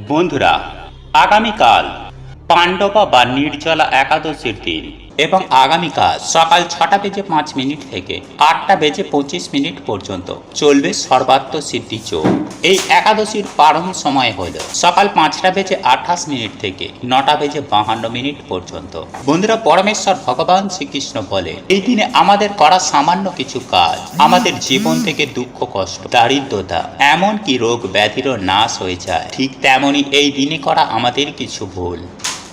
বন্ধুরা আগামীকাল পাণ্ডবা বা নির্জলা একাদশীর দিন। এবং আগামীকাল সকাল ছটা বেজে পাঁচ মিনিট থেকে আটটা বেজে পঁচিশ মিনিট পর্যন্ত চলবে সর্বাত্ম সিদ্ধি চোখ। এই একাদশীর পারণ সময় হল সকাল পাঁচটা বেজে আঠাশ মিনিট থেকে নটা বেজে বাহান্ন মিনিট পর্যন্ত। বন্ধুরা, পরমেশ্বর ভগবান শ্রীকৃষ্ণ বলে এই দিনে আমাদের করা সামান্য কিছু কাজ, আমাদের জীবন থেকে দুঃখ, কষ্ট, দারিদ্রতা, এমনকি রোগ, ব্যাধিরও নাশ হয়ে যায়। ঠিক তেমনি এই দিনে করা আমাদের কিছু ভুল।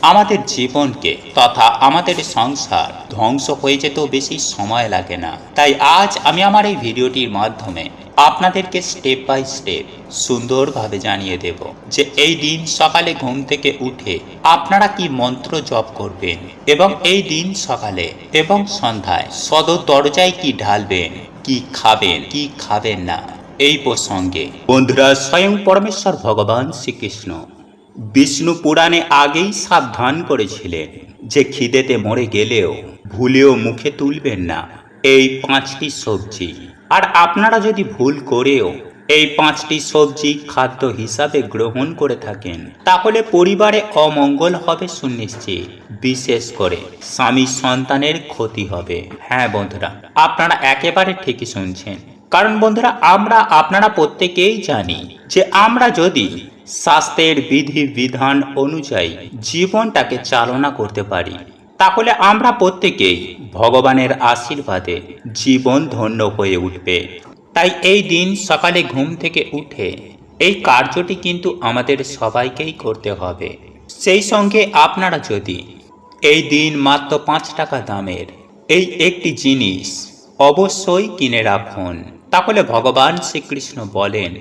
আমাদের জীবনকে তথা আমাদের সংসার ধ্বংস হয়ে যেতেও বেশি সময় লাগে না। তাই আজ আমি আমার এই ভিডিওটির মাধ্যমে আপনাদেরকে স্টেপ বাই স্টেপ সুন্দরভাবে জানিয়ে দেব যে এই দিন সকালে ঘুম থেকে উঠে আপনারা কি মন্ত্র জপ করবেন এবং এই দিন সকালে এবং সন্ধ্যায় সদর দরজায় কি ঢালবেন, কি খাবেন কি খাবেন না, এই প্রসঙ্গে বন্ধুরা স্বয়ং পরমেশ্বর ভগবান শ্রীকৃষ্ণ বিষ্ণু পুরাণে আগেই সাবধান করেছিলেন যে খিদেতে মরে গেলেও ভুলেও মুখে তুলবেন না। এই পাঁচটি সবজি। আর আপনারা যদি ভুল করেও এই পাঁচটি সবজি খাদ্য হিসাবে গ্রহণ করে থাকেন, তাহলে পরিবারে অমঙ্গল হবে সুনিশ্চিত। বিশেষ করে স্বামী সন্তানের ক্ষতি হবে। হ্যাঁ বন্ধুরা, আপনারা একেবারে ঠিকই শুনছেন। কারণ বন্ধুরা, আমরা আপনারা প্রত্যেকেই জানি যে আমরা যদি স্বাস্থ্যের বিধি বিধান অনুযায়ী জীবনটাকে চালনা করতে পারি, তাহলে আমরা প্রত্যেকেই ভগবানের আশীর্বাদে জীবন ধন্য হয়ে উঠবে। তাই এই দিন সকালে ঘুম থেকে উঠে এই কার্যটি কিন্তু আমাদের সবাইকেই করতে হবে। সেই সঙ্গে আপনারা যদি এই দিন মাত্র পাঁচ টাকা দামের এই একটি জিনিস অবশ্যই কিনে রাখুন। তাহলে ভগবান শ্রীকৃষ্ণ বলেন,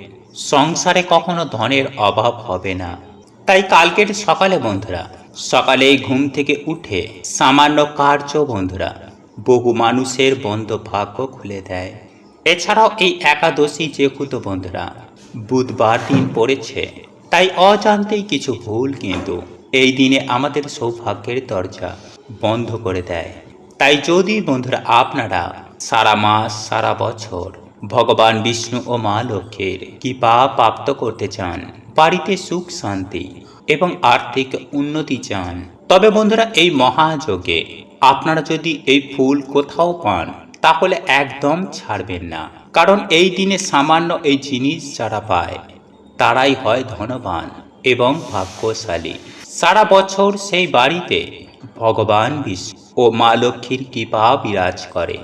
সংসারে কখনো ধনের অভাব হবে না। তাই কালকের সকালে বন্ধুরা সকালে ঘুম থেকে উঠে সামান্য কার্য বন্ধুরা, বহু মানুষের বন্ধ ভাগ্য খুলে দেয়। এছাড়াও এই একাদশী যেহেতু বন্ধুরা, বুধবার দিন পড়েছে, তাই অজান্তেই কিছু ভুল কিন্তু এই দিনে আমাদের সৌভাগ্যের দরজা বন্ধ করে দেয়। তাই যদি বন্ধুরা আপনারা সারা মাস, সারা বছর ভগবান বিষ্ণু ও মা লক্ষ্মীর কৃপা প্রাপ্ত করতে চান, বাড়িতে সুখ শান্তি এবং আর্থিক উন্নতি চান। তবে বন্ধুরা, এই মহাযোগে আপনারা যদি এই ফুল কোথাও পান, তাহলে একদম ছাড়বেন না। কারণ এই দিনে সামান্য এই জিনিস যারা পায়, তারাই হয় ধনবান এবং ভাগ্যশালী। সারা বছর সেই বাড়িতে ভগবান বিষ্ণু ও মা লক্ষ্মীর কৃপা বিরাজ করে।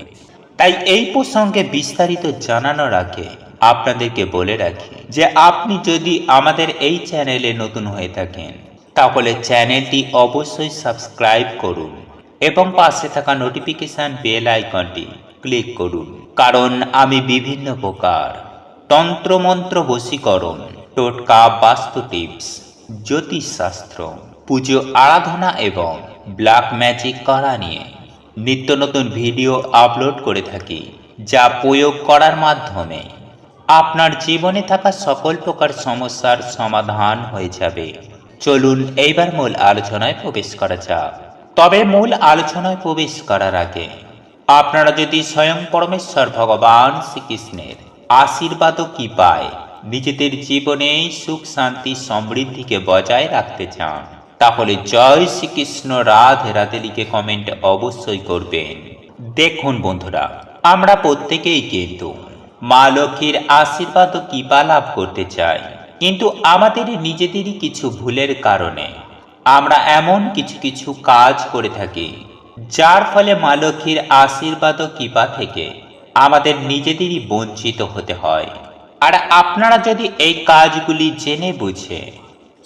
তাই এই প্রসঙ্গে বিস্তারিত জানানোর আগে আপনাদেরকে বলে রাখি যে আপনি যদি আমাদের এই চ্যানেলে নতুন হয়ে থাকেন, তাহলে চ্যানেলটি অবশ্যই সাবস্ক্রাইব করুন এবং পাশে থাকা নোটিফিকেশান বেল আইকনটি ক্লিক করুন। কারণ আমি বিভিন্ন প্রকার তন্ত্রমন্ত্র বশীকরণ, টোটকা বাস্তু টিপস, জ্যোতিষশাস্ত্র, পুজো আরাধনা এবং ব্ল্যাক ম্যাজিক করা নিয়ে নিত্য নতুন ভিডিও আপলোড করে থাকি, যা প্রয়োগ করার মাধ্যমে আপনার জীবনে থাকা সকল প্রকার সমস্যার সমাধান হয়ে যাবে। চলুন এইবার মূল আলোচনায় প্রবেশ করা যাক। তবে মূল আলোচনায় প্রবেশ করার আগে, আপনারা যদি স্বয়ং পরমেশ্বর ভগবান শ্রীকৃষ্ণের আশীর্বাদও কি পায়, নিজেদের জীবনে সুখ, শান্তি, সমৃদ্ধিকে বজায় রাখতে চান তাহলে জয় শ্রীকৃষ্ণ, রাধে রাধে লিখে কমেন্ট অবশ্যই করবেন। দেখুন বন্ধুরা, আমরা প্রত্যেকেই কিন্তু মা লক্ষ্মীর আশীর্বাদ ও কৃপা লাভ করতে চাই। কিন্তু আমাদের নিজেদেরই কিছু ভুলের কারণে আমরা এমন কিছু কিছু কাজ করে থাকি, যার ফলে মা লক্ষ্মীর আশীর্বাদ ও কৃপা থেকে আমাদের নিজেদেরই বঞ্চিত হতে হয়। আর আপনারা যদি এই কাজগুলি জেনে বুঝে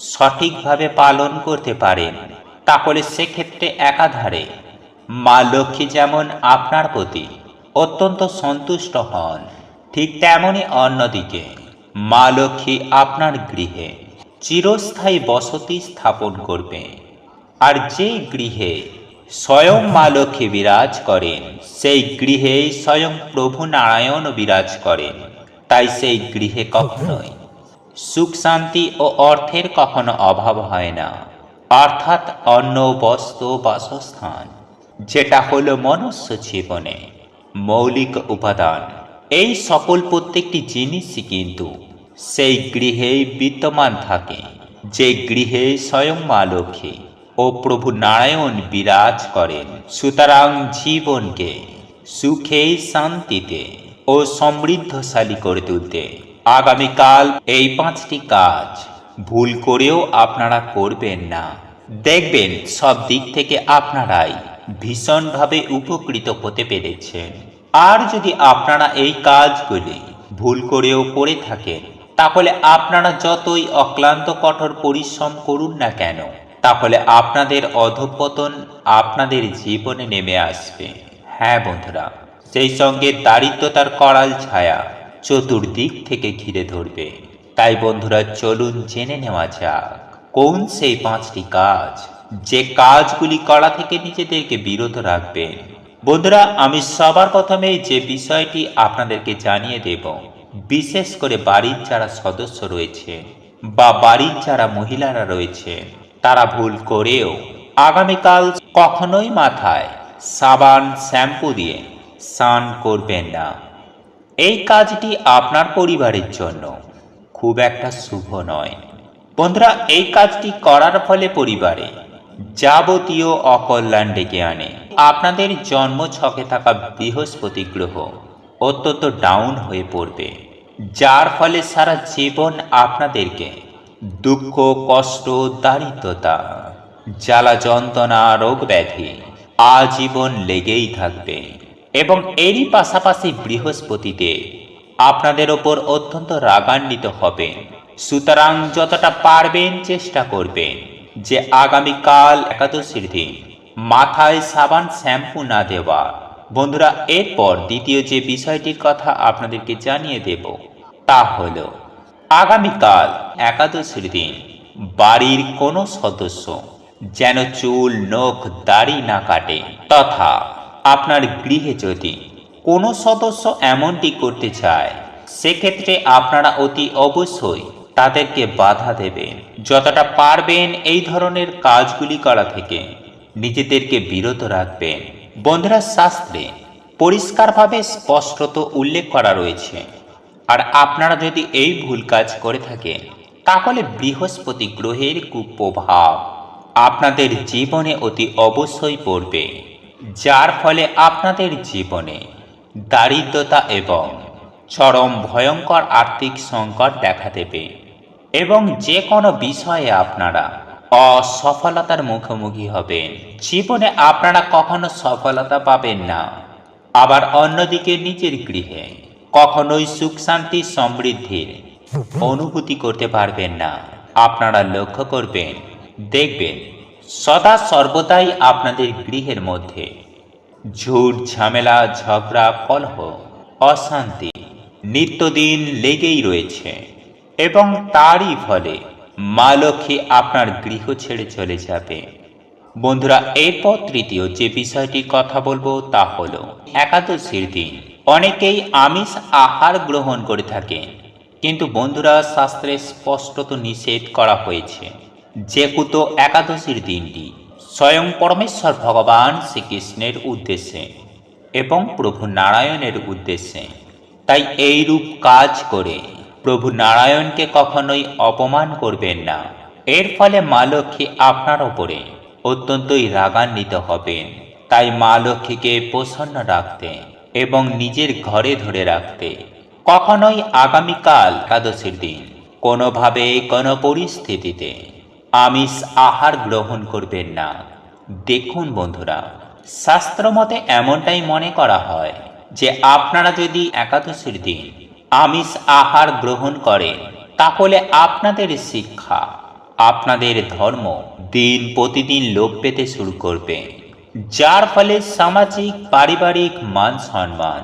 সঠিকভাবে পালন করতে পারেন। তাহলে সেক্ষেত্রে একাধারে মা লক্ষ্মী যেমন আপনার প্রতি অত্যন্ত সন্তুষ্ট হন, ঠিক তেমনি অন্যদিকে মা লক্ষ্মী আপনার গৃহে চিরস্থায়ী বসতি স্থাপন করবে। আর যেই গৃহে স্বয়ং মা লক্ষ্মী বিরাজ করেন, সেই গৃহে স্বয়ং প্রভু নারায়ণ বিরাজ করেন। তাই সেই গৃহে কখনোই সুখ শান্তি ও অর্থের কখনো অভাব হয় না। অর্থাৎ অন্ন বস্ত্র বাসস্থান, যেটা হলো মনুষ্য জীবনে মৌলিক উপাদান। এই সকল প্রত্যেকটি জিনিসই কিন্তু সেই গৃহেই বিদ্যমান থাকে, যে গৃহে স্বয়ং মা লক্ষ্মী ও প্রভু নারায়ণ বিরাজ করেন। সুতরাং জীবনকে সুখে শান্তিতে ও সমৃদ্ধশালী করে তুলতে আগামীকাল এই পাঁচটি কাজ। ভুল করেও আপনারা করবেন না। দেখবেন সব দিক থেকে আপনারাই ভীষণভাবে উপকৃত হতে পেরেছেন। আর যদি আপনারা এই কাজগুলি ভুল করেও করে থাকেন, তাহলে আপনারা যতই অক্লান্ত কঠোর পরিশ্রম করুন না কেন, তাহলে আপনাদের অধপতন আপনাদের জীবনে নেমে আসবে। হ্যাঁ বন্ধুরা, সেই সঙ্গে দারিদ্রতার করাল ছায়া চতুর্দিক থেকে ঘিরে ধরবে। তাই বন্ধুরা, চলুন জেনে নেওয়া যাক, কোন সেই পাঁচটি কাজ যে কাজগুলি করা থেকে নিজেদেরকে বিরত রাখবেন। বন্ধুরা, আমি সবার প্রথমে যে বিষয়টি আপনাদেরকে জানিয়ে দেব, বিশেষ করে বাড়ির যারা সদস্য রয়েছে বা বাড়ির যারা মহিলারা রয়েছে, তারা ভুল করেও আগামীকাল কখনোই মাথায় সাবান, শ্যাম্পু দিয়ে স্নান করবেন না। এই কাজটি আপনার পরিবারের জন্য খুব একটা শুভ নয়। বন্ধুরা, এই কাজটি করার ফলে পরিবারে যাবতীয় অকল্যাণ ডেকে আনে। আপনাদের জন্ম ছকে থাকা বৃহস্পতি গ্রহ অত্যন্ত ডাউন হয়ে পড়বে, যার ফলে সারা জীবন আপনাদেরকে দুঃখ, কষ্ট, দারিদ্রতা, জ্বালা যন্ত্রণা রোগ ব্যাধি আজীবন লেগেই থাকবে। এবং এরই পাশাপাশি বৃহস্পতিতে আপনাদের ওপর অত্যন্ত রাগান্বিত হবে সুতরাং যতটা পারবেন চেষ্টা করবেন যে আগামীকাল একাদশীর দিন মাথায় সাবান শ্যাম্পু না দেওয়া। বন্ধুরা, এরপর দ্বিতীয় যে বিষয়টির কথা আপনাদেরকে জানিয়ে দেব, তা হল আগামীকাল একাদশীর দিন বাড়ির কোনো সদস্য যেন চুল, নখ, দাড়ি না কাটে। তথা আপনার গৃহে যদি কোনো সদস্য এমনটি করতে চায়, সেক্ষেত্রে আপনারা অতি অবশ্যই তাদেরকে বাধা দেবেন। যতটা পারবেন এই ধরনের কাজগুলি করা থেকে নিজেদেরকে বিরত রাখবেন। বন্ধুরা, শাস্ত্রে পরিষ্কারভাবে স্পষ্টত উল্লেখ করা রয়েছে। আর আপনারা যদি এই ভুল কাজ করে থাকেন, তাহলে বৃহস্পতি গ্রহের কুপ্রভাব আপনাদের জীবনে অতি অবশ্যই পড়বে। যার ফলে আপনাদের জীবনে দারিদ্রতা এবং চরম ভয়ঙ্কর আর্থিক সংকট দেখা দেবে এবং যে কোনো বিষয়ে আপনারা অসফলতার মুখোমুখি হবেন। জীবনে আপনারা কখনো সফলতা পাবেন না। আবার অন্যদিকে নিজের গৃহে কখনোই সুখ শান্তি সমৃদ্ধির অনুভূতি করতে পারবেন না। আপনারা লক্ষ্য করবেন, দেখবেন সদা সর্বদাই আপনাদের গৃহের মধ্যে। ঝুট ঝামেলা, ঝগড়া, কলহ, অশান্তি নিত্যদিন লেগেই রয়েছে এবং তারই ফলে মা লক্ষ্মী আপনার গৃহ ছেড়ে চলে যাবে। বন্ধুরা, এরপর তৃতীয় যে বিষয়টির কথা বলব তা হলো, একাদশীর দিন। অনেকেই আমিষ আহার গ্রহণ করে থাকেন, কিন্তু বন্ধুরা, শাস্ত্রে স্পষ্টত নিষেধ করা হয়েছে। যেহেতু একাদশীর দিনটি স্বয়ং পরমেশ্বর ভগবান শ্রীকৃষ্ণের উদ্দেশ্যে এবং প্রভু নারায়ণের উদ্দেশ্যে। তাই এই রূপ কাজ করে প্রভু নারায়ণকে কখনোই অপমান করবেন না। এর ফলে মা লক্ষ্মী আপনার ওপরে অত্যন্তই রাগান্বিত হবেন। তাই মা লক্ষ্মীকে প্রসন্ন রাখতে এবং নিজের ঘরে ধরে রাখতে কখনোই আগামীকাল একাদশীর দিন কোনোভাবে কোনো পরিস্থিতিতে আমিষ আহার গ্রহণ করবেন না। দেখুন বন্ধুরা, শাস্ত্রমতে এমনটাই মনে করা হয় যে আপনারা যদি একাদশীর দিন আমিষ আহার গ্রহণ করেন, তাহলে আপনাদের শিক্ষা, আপনাদের ধর্ম দিন প্রতিদিন লোপ পেতে শুরু করবে, যার ফলে সামাজিক, পারিবারিক মান সম্মান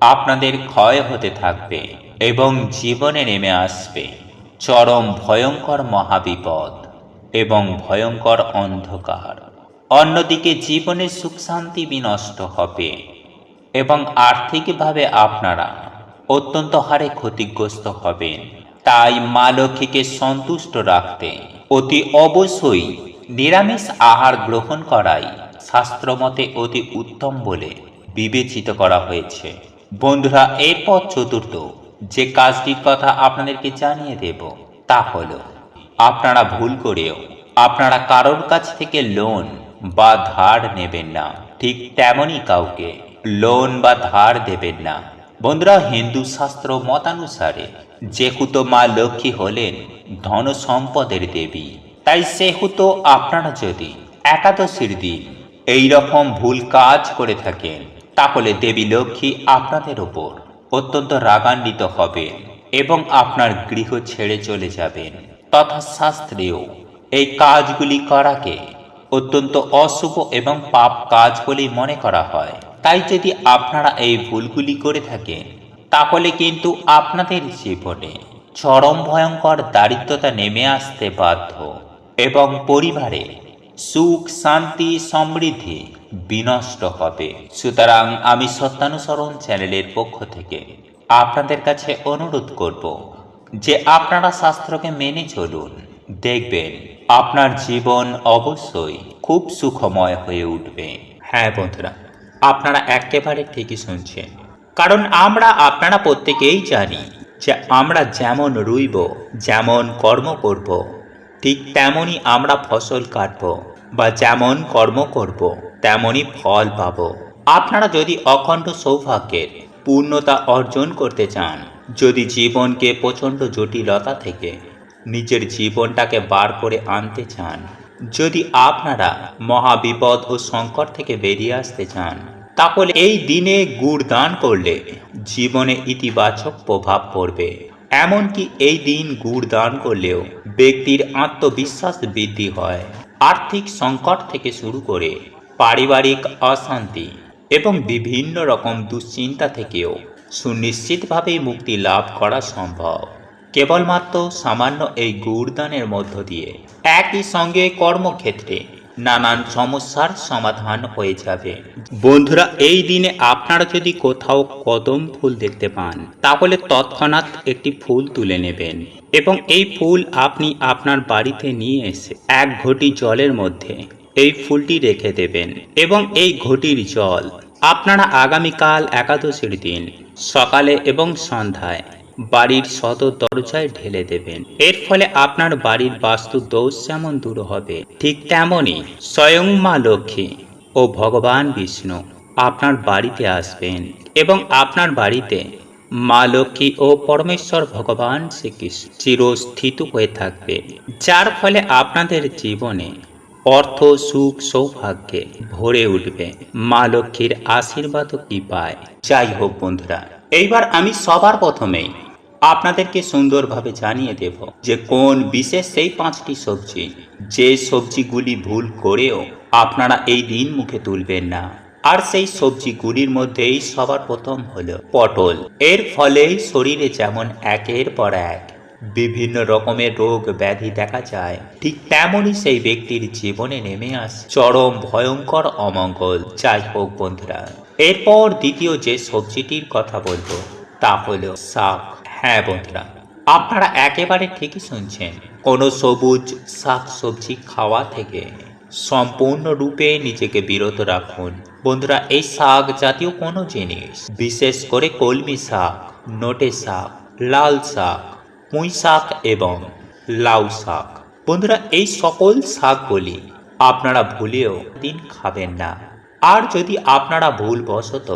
আপনাদের ক্ষয় হতে থাকবে এবং জীবনে নেমে আসবে চরম ভয়ঙ্কর মহাবিপদ। এবং ভয়ঙ্কর অন্ধকার। অন্যদিকে জীবনে সুখ শান্তি বিনষ্ট হবে এবং আর্থিকভাবে আপনারা অত্যন্ত হারে ক্ষতিগ্রস্ত হবেন। তাই মা লক্ষ্মীকে সন্তুষ্ট রাখতে অতি অবশ্যই নিরামিষ আহার গ্রহণ করাই শাস্ত্রমতে অতি উত্তম বলে বিবেচিত করা হয়েছে। বন্ধুরা, এরপর চতুর্থ যে কাজটির কথা আপনাদেরকে জানিয়ে দেব তা হলো আপনারা ভুল করেও, আপনারা কারোর কাছ থেকে লোন বা ধার নেবেন না, ঠিক তেমনই কাউকে লোন বা ধার দেবেন না। বন্ধুরা, হিন্দু শাস্ত্র মতানুসারে যেহেতু মা লক্ষ্মী হলেন ধন সম্পদের দেবী, তাই সেহেতু আপনারা যদি একাদশীর দিন এই রকম ভুল কাজ করে থাকেন, তাহলে দেবী লক্ষ্মী আপনাদের ওপর অত্যন্ত রাগান্বিত হবেন এবং আপনার গৃহ ছেড়ে চলে যাবেন। তথা শাস্ত্রেও এই কাজগুলি করাকে অত্যন্ত অশুভ এবং পাপ কাজ বলেই মনে করা হয়। তাই যদি আপনারা এই ভুলগুলি করে থাকেন, তাহলে কিন্তু আপনাদের জীবনে চরম ভয়ঙ্কর দারিদ্রতা নেমে আসতে বাধ্য এবং পরিবারে সুখ, শান্তি, সমৃদ্ধি বিনষ্ট হবে। সুতরাং আমি সত্যানুসরণ চ্যানেলের পক্ষ থেকে আপনাদের কাছে অনুরোধ করব যে আপনারা শাস্ত্রকে মেনে চলুন, দেখবেন আপনার জীবন অবশ্যই খুব সুখময় হয়ে উঠবে। হ্যাঁ বন্ধুরা, আপনারা একেবারে ঠিকই শুনছেন। কারণ আমরা, আপনারা প্রত্যেকেই জানি যে আমরা যেমন রুইব, যেমন কর্ম করব, ঠিক তেমনই আমরা ফসল কাটব বা যেমন কর্ম করব, তেমনই ফল পাব। আপনারা যদি অখণ্ড সৌভাগ্যের পূর্ণতা অর্জন করতে চান যদি জীবনকে প্রচণ্ড জটিলতা থেকে নিজের জীবনটাকে বার করে আনতে চান, যদি আপনারা মহাবিপদ ও সংকট থেকে বেরিয়ে আসতে চান, তাহলে এই দিনে গুড় দান করলে জীবনে ইতিবাচক প্রভাব পড়বে। এমনকি এই দিন গুড় দান করলেও ব্যক্তির আত্মবিশ্বাস বৃদ্ধি হয়। আর্থিক সংকট থেকে শুরু করে পারিবারিক অশান্তি এবং বিভিন্ন রকম দুশ্চিন্তা থেকেও সুনিশ্চিতভাবেই মুক্তি লাভ করা সম্ভব। কেবলমাত্র সামান্য এই গুড়দানের মধ্য দিয়ে। একই সঙ্গে কর্মক্ষেত্রে নানান সমস্যার সমাধান হয়ে যাবে। বন্ধুরা, এই দিনে আপনারা যদি কোথাও কদম ফুল দেখতে পান, তাহলে তৎক্ষণাৎ একটি ফুল তুলে নেবেন এবং এই ফুল আপনি আপনার বাড়িতে নিয়ে এসে এক ঘটি জলের মধ্যে এই ফুলটি রেখে দেবেন এবং এই ঘটির জল আপনারা আগামীকাল একাদশীর দিন সকালে এবং সন্ধ্যায় বাড়ির সদর দরজায় ঢেলে দেবেন। এর ফলে আপনার বাড়ির বাস্তু দোষ যেমন দূর হবে, ঠিক তেমনই স্বয়ং মা লক্ষ্মী ও ভগবান বিষ্ণু আপনার বাড়িতে আসবেন এবং আপনার বাড়িতে মা লক্ষ্মী ও পরমেশ্বর ভগবান শ্রীকৃষ্ণ চিরস্থিত হয়ে থাকবে, যার ফলে আপনাদের জীবনে অর্থ, সুখ, সৌভাগ্যে ভরে উঠবে। মা লক্ষ্মীর আশীর্বাদ কি পায় যাই হোক বন্ধুরা, এইবার আমি সবার প্রথমেই আপনাদেরকে সুন্দরভাবে জানিয়ে দেব যে কোন বিশেষ সেই পাঁচটি সবজি, যে সবজিগুলি ভুল করেও আপনারা এই দিন মুখে তুলবেন না। আর সেই সবজিগুলির মধ্যেই সবার প্রথম হলো পটল। এর ফলেই শরীরে যেমন একের পর এক বিভিন্ন রকমের রোগ ব্যাধি দেখা যায়। ঠিক তেমনই সেই ব্যক্তির জীবনে নেমে আস। চরম, ভয়ঙ্কর, অমঙ্গল। যাই হোক বন্ধুরা, এরপর দ্বিতীয় যে সবজিটির কথা বলব, তা হলো শাক। হ্যাঁ বন্ধুরা, আপনারা একেবারে ঠিকই শুনছেন, কোনো সবুজ শাক সবজি খাওয়া থেকে সম্পূর্ণরূপে নিজেকে বিরত রাখুন। বন্ধুরা, এই শাক জাতীয় কোনো জিনিস, বিশেষ করে কলমি শাক, নোটে শাক, লাল শাক পুঁই শাক এবং লাউ শাক। বন্ধুরা, এই সকল শাকগুলি আপনারা ভুলেও দিন খাবেন না। আর যদি আপনারা ভুলবশত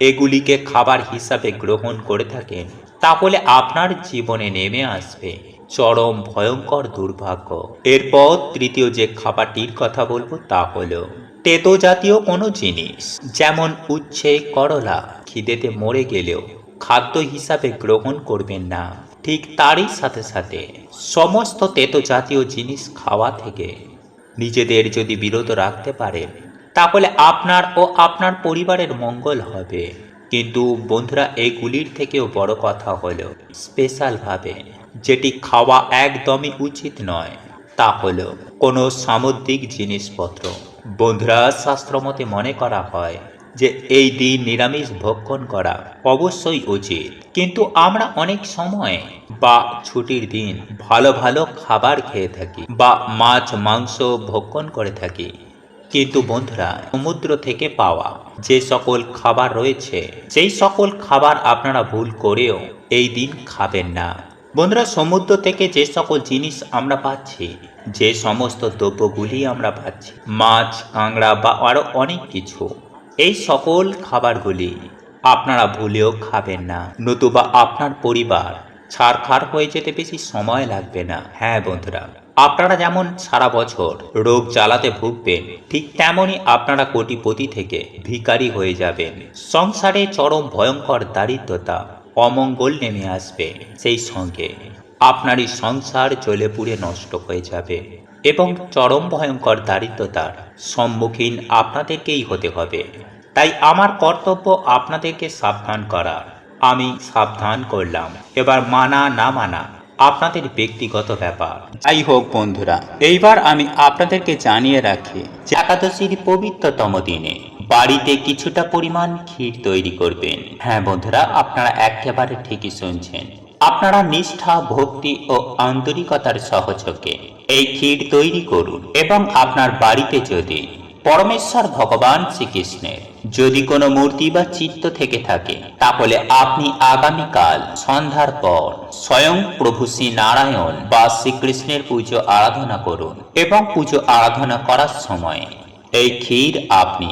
এগুলিকে খাবার হিসাবে গ্রহণ করে থাকেন, তাহলে আপনার জীবনে নেমে আসবে চরম ভয়ঙ্কর দুর্ভাগ্য। এরপর তৃতীয় যে খাবারটির কথা বলব তা হলো তেতো জাতীয় কোনো জিনিস, যেমন উচ্ছে, করলা, খিদেতে মরে গেলেও খাদ্য হিসাবে গ্রহণ করবেন না। ঠিক তারই সাথে সাথে সমস্ত তেতো জাতীয় জিনিস খাওয়া থেকে নিজেদের যদি বিরত রাখতে পারেন, তাহলে আপনার ও আপনার পরিবারের মঙ্গল হবে। কিন্তু বন্ধুরা, এগুলির থেকেও বড় কথা হলো স্পেশালভাবে যেটি খাওয়া একদমই উচিত নয়, তা হলো কোনো সামুদ্রিক জিনিসপত্র। বন্ধুরা, শাস্ত্রমতে মনে করা হয় যে এই দিন নিরামিষ ভক্ষণ করা অবশ্যই উচিত। কিন্তু আমরা অনেক সময় বা ছুটির দিন ভালো ভালো খাবার খেয়ে থাকি বা মাছ, মাংস ভক্ষণ করে থাকি। কিন্তু বন্ধুরা, সমুদ্র থেকে পাওয়া যে সকল খাবার রয়েছে, সেই সকল খাবার আপনারা ভুল করেও এই দিন খাবেন না। বন্ধুরা, সমুদ্র থেকে যে সকল জিনিস আমরা পাচ্ছি, যে সমস্ত দ্রব্যগুলি আমরা পাচ্ছি, মাছ, কাঁকড়া বা আরও অনেক কিছু এই সকল খাবারগুলি আপনারা ভুলেও খাবেন না, নতুবা আপনার পরিবার ছাড়খাড় হয়ে যেতে বেশি সময় লাগবে না। হ্যাঁ বন্ধুরা, আপনারা যেমন সারা বছর রোগ জ্বালাতে ভুগবেন, ঠিক তেমনই আপনারা কোটিপতি থেকে ভিখারি হয়ে যাবেন। সংসারে চরম ভয়ঙ্কর দারিদ্রতা অমঙ্গল নেমে আসবে। সেই সঙ্গে আপনারই সংসার জ্বলে পুড়ে নষ্ট হয়ে যাবে। এবং চরম ভয়ঙ্কর দারিদ্রতার সম্মুখীন আপনাদেরকেই হতে হবে। তাই আমার কর্তব্য আপনাদেরকে সাবধান করা। আমি সাবধান করলাম। এবার মানা না মানা আপনাদের ব্যক্তিগত ব্যাপার। যাই হোক বন্ধুরা, এইবার আমি আপনাদেরকে জানিয়ে রাখি যে একাদশীর পবিত্রতম দিনে বাড়িতে কিছুটা পরিমাণ ক্ষীর তৈরি করবেন। হ্যাঁ বন্ধুরা, আপনারা একেবারে ঠিকই শুনছেন। আপনারা নিষ্ঠা, ভক্তি ও আন্তরিকতার সহযোগে এই ক্ষীর তৈরি করুন এবং আপনার বাড়িতে যদি পরমেশ্বর ভগবান শ্রীকৃষ্ণের যদি কোনো মূর্তি বা চিত্ত থেকে থাকে, তাহলে আপনি আগামীকাল সন্ধ্যার পর স্বয়ং প্রভু শ্রী নারায়ণ বা শ্রীকৃষ্ণের পুজো আরাধনা করুন এবং পুজো আরাধনা করার সময় এই ক্ষীর আপনি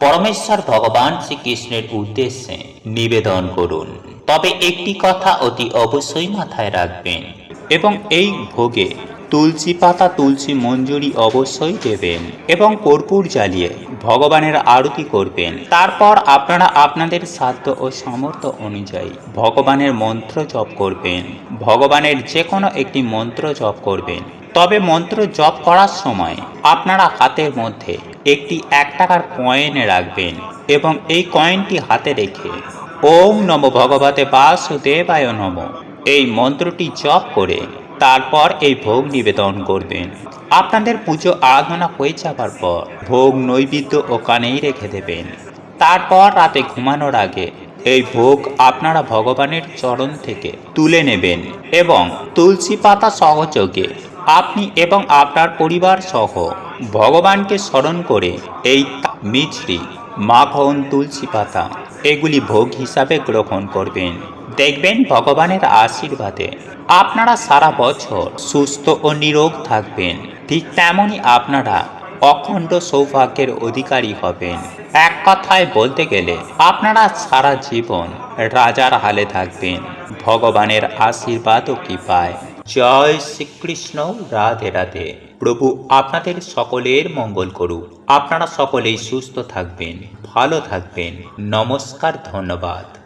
পরমেশ্বর ভগবান শ্রীকৃষ্ণের উদ্দেশ্যে নিবেদন করুন। তবে একটি কথা অতি অবশ্যই মাথায় রাখবেন এবং এই ভোগে তুলসী পাতা, তুলসী মঞ্জুরি অবশ্যই দেবেন এবং কর্পূর জ্বালিয়ে ভগবানের আরতি করবেন। তারপর আপনারা আপনাদের সাধ্য ও সামর্থ্য অনুযায়ী ভগবানের মন্ত্র জপ করবেন। ভগবানের যে কোনো একটি মন্ত্র জপ করবেন। তবে মন্ত্র জপ করার সময় আপনারা হাতের মধ্যে একটি এক টাকার কয়েন রাখবেন এবং এই কয়েনটি হাতে রেখে ওম নম ভগবতে বাসুদেবায় নম এই মন্ত্রটি জপ করে তারপর এই ভোগ নিবেদন করবেন। আপনাদের পুজো আরাধনা হয়ে যাবার পর ভোগ নৈবেদ্য ও কানেই রেখে দেবেন। তারপর রাতে ঘুমানোর আগে এই ভোগ আপনারা ভগবানের চরণ থেকে তুলে নেবেন এবং তুলসী পাতা সহযোগে আপনি এবং আপনার পরিবার সহ ভগবানকে স্মরণ করে এই মিছরি, মাখন, তুলসী পাতা, এগুলি ভোগ হিসাবে গ্রহণ করবেন। দেখবেন ভগবানের আশীর্বাদে। আপনারা সারা বছর সুস্থ ও নিরোগ থাকবেন। ঠিক তেমনই আপনারা অখণ্ড সৌভাগ্যের অধিকারী হবেন। এক কথায় বলতে গেলে, আপনারা সারা জীবন রাজার হালে থাকবেন। ভগবানের আশীর্বাদ ও কৃপায়। জয় শ্রীকৃষ্ণ, রাধে রাধে। প্রভু আপনাদের সকলের মঙ্গল করুক। আপনারা সকলেই সুস্থ থাকবেন, ভালো থাকবেন। নমস্কার, ধন্যবাদ।